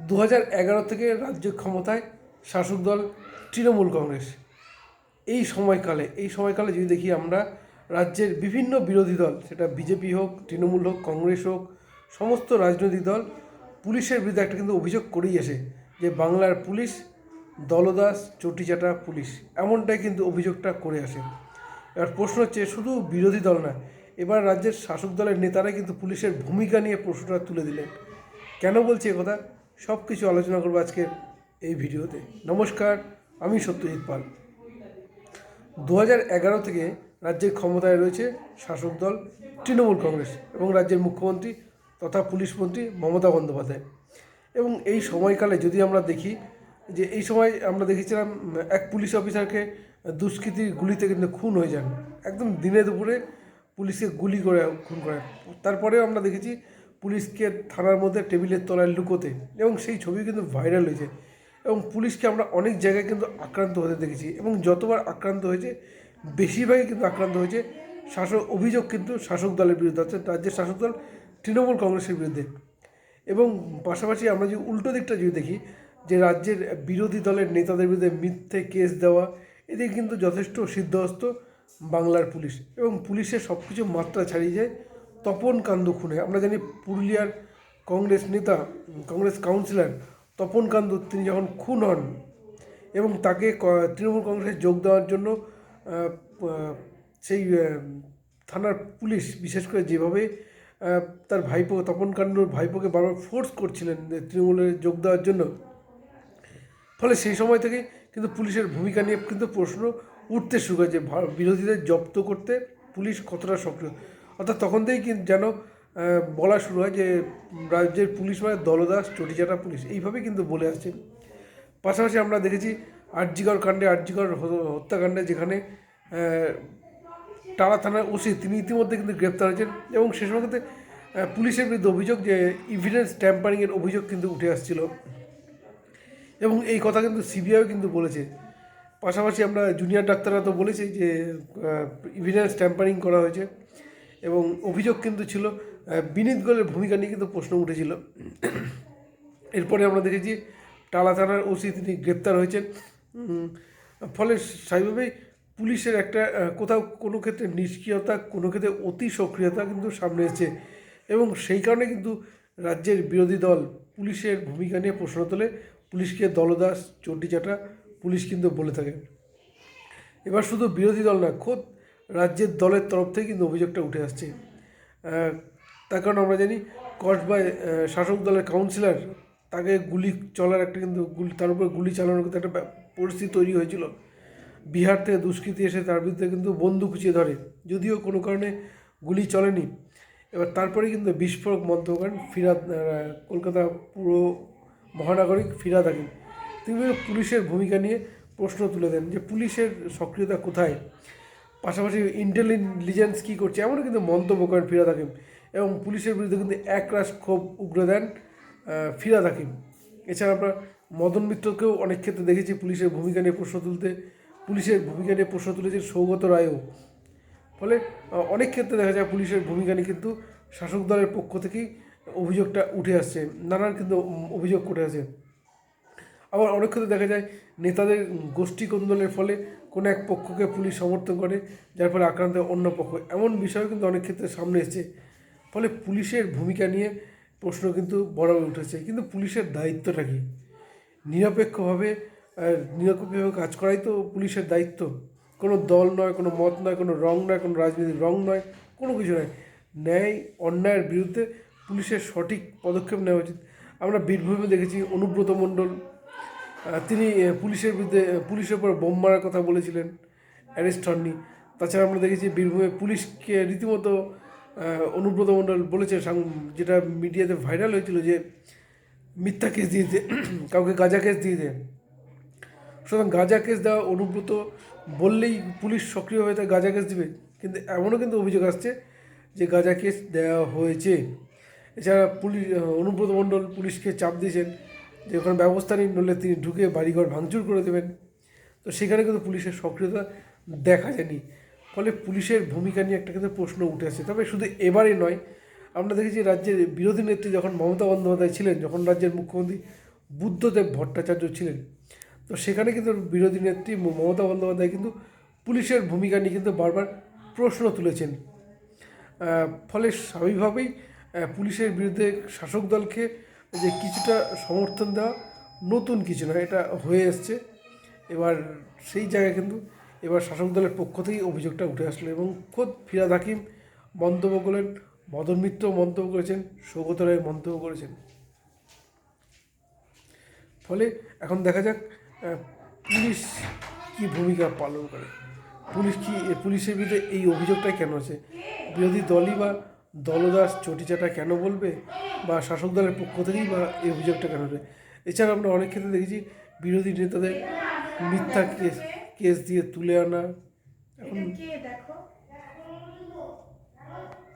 দু হাজার এগারো থেকে রাজ্য ক্ষমতায় শাসক দল তৃণমূল কংগ্রেস। এই সময়কালে এই সময়কালে যদি দেখি আমরা, রাজ্যের বিভিন্ন বিরোধী দল, সেটা বিজেপি হোক, তৃণমূল হোক, কংগ্রেস হোক, সমস্ত রাজনৈতিক দল, পুলিশের বিরুদ্ধে একটা কিন্তু অভিযোগ করেই আসে যে বাংলার পুলিশ, দলদাস, চটিচাটা পুলিশ, এমনটাই কিন্তু অভিযোগটা করে আসে। এবার প্রশ্ন হচ্ছে, শুধু বিরোধী দল না, এবার রাজ্যের শাসক দলের নেতারাই কিন্তু পুলিশের ভূমিকা নিয়ে প্রশ্নটা তুলে দিলেন। কেন বলছি কথা? সব কিছু আলোচনা করব আজকের এই ভিডিওতে। নমস্কার, আমি সত্যজিৎ পাল। দু এগারো থেকে রাজ্যের ক্ষমতায় রয়েছে শাসক দল তৃণমূল কংগ্রেস এবং রাজ্যের মুখ্যমন্ত্রী তথা পুলিশ মন্ত্রী মমতা বন্দ্যোপাধ্যায়। এবং এই সময়কালে যদি আমরা দেখি যে এই সময় আমরা দেখেছিলাম, এক পুলিশ অফিসারকে দুষ্কৃতির গুলিতে কিন্তু খুন হয়ে যান। একদম দিনে দুপুরে পুলিশকে গুলি করে খুন করে তারপরেও আমরা দেখেছি পুলিশকে থানার মধ্যে টেবিলের তলায় লুকোতে এবং সেই ছবি কিন্তু ভাইরাল হয়েছে এবং পুলিশকে আমরা অনেক জায়গায় কিন্তু আক্রান্ত হতে দেখেছি এবং যতবার আক্রান্ত হয়েছে, বেশিরভাগই কিন্তু আক্রান্ত হয়েছে শাসক, অভিযোগ কিন্তু শাসক দলের বিরুদ্ধে, অর্থাৎ রাজ্যের শাসক দল তৃণমূল কংগ্রেসের বিরুদ্ধে। এবং পাশাপাশি আমরা যদি উল্টো দিকটা যদি দেখি, যে রাজ্যের বিরোধী দলের নেতাদের বিরুদ্ধে মিথ্যে কেস দেওয়া এদিকে কিন্তু যথেষ্ট সিদ্ধহস্ত বাংলার পুলিশ এবং পুলিশের সব কিছু মাত্রা ছাড়িয়ে যায়। তপন কান্দ খুনে আমরা জানি পুরুলিয়ার কংগ্রেস নেতা, কংগ্রেস কাউন্সিলর তপন কান্দ, তিনি যখন খুন হন এবং তাকে তৃণমূল কংগ্রেসে যোগ দেওয়ার জন্য সেই থানার পুলিশ বিশেষ করে যেভাবে তার ভাইপো, তপন কাণ্ডর ভাইপোকে বারবার ফোর্স করছিলেন যে তৃণমূলে যোগ দেওয়ার জন্য, ফলে সেই সময় থেকে কিন্তু পুলিশের ভূমিকা নিয়ে কিন্তু প্রশ্ন উঠতে শুরু করেছে বিরোধীদের জব্দ করতে পুলিশ কতটা সক্রিয়। অর্থাৎ তখন থেকেই কিন্তু যেন বলা শুরু হয় যে রাজ্যের পুলিশ মানে দলদাস, চটিচাটা পুলিশ, এইভাবেই কিন্তু বলে আসছে পাশাপাশি আমরা দেখেছি আরজিগড় কাণ্ডে আরজিগড় হ- হত্যাকাণ্ডে যেখানে টালা থানার ওসি তিনি ইতিমধ্যে কিন্তু গ্রেপ্তার হয়েছেন এবং সে সময় পুলিশের বিরুদ্ধে অভিযোগ যে ইভিডেন্স ট্যাম্পারিংয়ের অভিযোগ কিন্তু উঠে আসছিল। এবং এই কথা কিন্তু সিবিআইও কিন্তু বলেছে। পাশাপাশি আমরা জুনিয়র ডাক্তাররা তো বলেছি যে ইভিডেন্স ট্যাম্পারিং করা হয়েছে। এবং অভিযোগ কিন্তু ছিল বিনীত গোলের ভূমিকা নিয়ে কিন্তু প্রশ্ন উঠেছিল। এরপরে আমরা দেখেছি, টালা থানার ওসি তিনি গ্রেপ্তার হয়েছেন। ফলে স্বাভাবিকভাবেই পুলিশের একটা কোথাও কোনো ক্ষেত্রে নিষ্ক্রিয়তা, কোনো ক্ষেত্রে অতি সক্রিয়তা কিন্তু সামনে এসেছে। এবং সেই কারণে কিন্তু রাজ্যের বিরোধী দল পুলিশের ভূমিকা নিয়ে প্রশ্ন তোলে। পুলিশকে দলদাস, চণ্ডীচাটা পুলিশ কিন্তু বলে থাকে। এবার শুধু বিরোধী দল না, খোদ রাজ্যের দলের তরফ থেকে কিন্তু অভিযোগটা উঠে আসছে। তার কারণ আমরা জানি কসবায় শাসক দলের কাউন্সিলর তাকে গুলি চলার একটা কিন্তু গুলি, তার উপরে গুলি চালানোর কিন্তু একটা পরিস্থিতি তৈরি হয়েছিল। বিহার থেকে দুষ্কৃতী এসে তার বিরুদ্ধে কিন্তু বন্দুক খুঁচিয়ে ধরে, যদিও কোনো কারণে গুলি চলেনি। এবার তারপরে কিন্তু বিস্ফোরক মন্তব্য করেন ফিরাদ কলকাতা পুরো মহানাগরিক ফিরাদ হাকিম তিনি পুলিশের ভূমিকা নিয়ে প্রশ্ন তুলে দেন যে, পুলিশের সক্রিয়তা কোথায়? পাশাপাশি ইন্টেলিজেন্স কী করছে, এমনও কিন্তু মন্তব্য করেন ফিরাদ হাকিম এবং পুলিশের বিরুদ্ধে কিন্তু একরাশ ক্ষোভ উগড়ে দেন ফিরাদ হাকিম। এছাড়া আমরা মদন মিত্রকেও অনেক ক্ষেত্রে দেখেছি পুলিশের ভূমিকা নিয়ে প্রশ্ন তুলতে, পুলিশের ভূমিকা নিয়ে প্রশ্ন তুলেছেন সৌগত রায়ও। ফলে অনেক ক্ষেত্রে দেখা যায় পুলিশের ভূমিকা নিয়ে কিন্তু শাসক দলের পক্ষ থেকেই অভিযোগটা উঠে আসছে, নানান কিন্তু অভিযোগ করে আছে আবার অনেক ক্ষেত্রে দেখা যায় নেতাদের গোষ্ঠী কোন্দলের ফলে কোনো এক পক্ষকে পুলিশ সমর্থন করে, যার ফলে আক্রান্ত অন্য পক্ষ। এমন বিষয় কিন্তু অনেক ক্ষেত্রে সামনে এসেছে। ফলে পুলিশের ভূমিকা নিয়ে প্রশ্ন কিন্তু বরাবর উঠেছে। কিন্তু পুলিশের দায়িত্বটা কী? নিরপেক্ষভাবে নিরপেক্ষভাবে কাজ করাই তো পুলিশের দায়িত্ব। কোনো দল নয়, কোনো মত নয়, কোনো রং নয়, কোনো রাজনীতির রং নয়, কোনো কিছু নয়। ন্যায়, অন্যায়ের বিরুদ্ধে পুলিশের সঠিক পদক্ষেপ নেওয়া উচিত। আমরা বীরভূমে দেখেছি অনুব্রত মণ্ডল তিনি পুলিশের বিরুদ্ধে পুলিশের উপর বোম মারার কথা বলেছিলেন, অ্যারেস্ট হননি। তাছাড়া আমরা দেখেছি বীরভূমে পুলিশকে রীতিমতো অনুব্রত মণ্ডল বলেছে যেটা মিডিয়াতে ভাইরাল হয়েছিল যে মিথ্যা কেস দিয়ে দে কাউকে গাঁজা কেস দিয়ে দেয় সুতরাং গাঁজা কেস দেওয়া অনুব্রত বললেই পুলিশ সক্রিয় হয়ে তার গাঁজা কেস দিবে, কিন্তু এমনও কিন্তু অভিযোগ আসছে যে গাঁজা কেস দেওয়া হয়েছে। এছাড়া পুলিশ, অনুব্রত মণ্ডল পুলিশকে চাপ দিয়েছেন যে ওখানে ব্যবস্থা নেই, নইলে তিনি ঢুকে বাড়িঘর ভাঙচুর করে দেবেন। তো সেখানে কিন্তু পুলিশের সক্রিয়তা দেখা যায়নি। ফলে পুলিশের ভূমিকা নিয়ে একটা কিন্তু প্রশ্ন উঠে আসছে তবে শুধু এবারে নয়, আমরা দেখেছি রাজ্যের বিরোধী নেত্রী যখন মমতা বন্দ্যোপাধ্যায় ছিলেন, যখন রাজ্যের মুখ্যমন্ত্রী বুদ্ধদেব ভট্টাচার্য ছিলেন, তো সেখানে কিন্তু বিরোধী নেত্রী মমতা বন্দ্যোপাধ্যায় কিন্তু পুলিশের ভূমিকা নিয়ে কিন্তু বারবার প্রশ্ন তুলেছেন। ফলে স্বাভাবিকভাবেই পুলিশের বিরুদ্ধে শাসক দলকে যে কিছুটা সমর্থন দেওয়া নতুন কিছু নয় এটা হয়ে এসছে। এবার সেই জায়গায় কিন্তু এবার শাসক দলের পক্ষ থেকেই অভিযোগটা উঠে আসলো এবং খোদ ফিরাদ হাকিম মন্তব্য করলেন, মদন মিত্র মন্তব্য করেছেন সৌগত রায় মন্তব্য করেছেন। ফলে এখন দেখা যাক পুলিশ কি ভূমিকা পালন করে, পুলিশ কি, পুলিশের বিরুদ্ধে এই অভিযোগটাই কেন আছে? বিরোধী দলই বা দলদাস চটিচাটা কেন বলবে? বা শাসক দলের পক্ষ থেকেই বা এই অভিযোগটা কেন হবে এছাড়া আমরা অনেক ক্ষেত্রে দেখেছি বিরোধী নেতাদের মিথ্যা কেস কেস দিয়ে তুলে আনা। এখন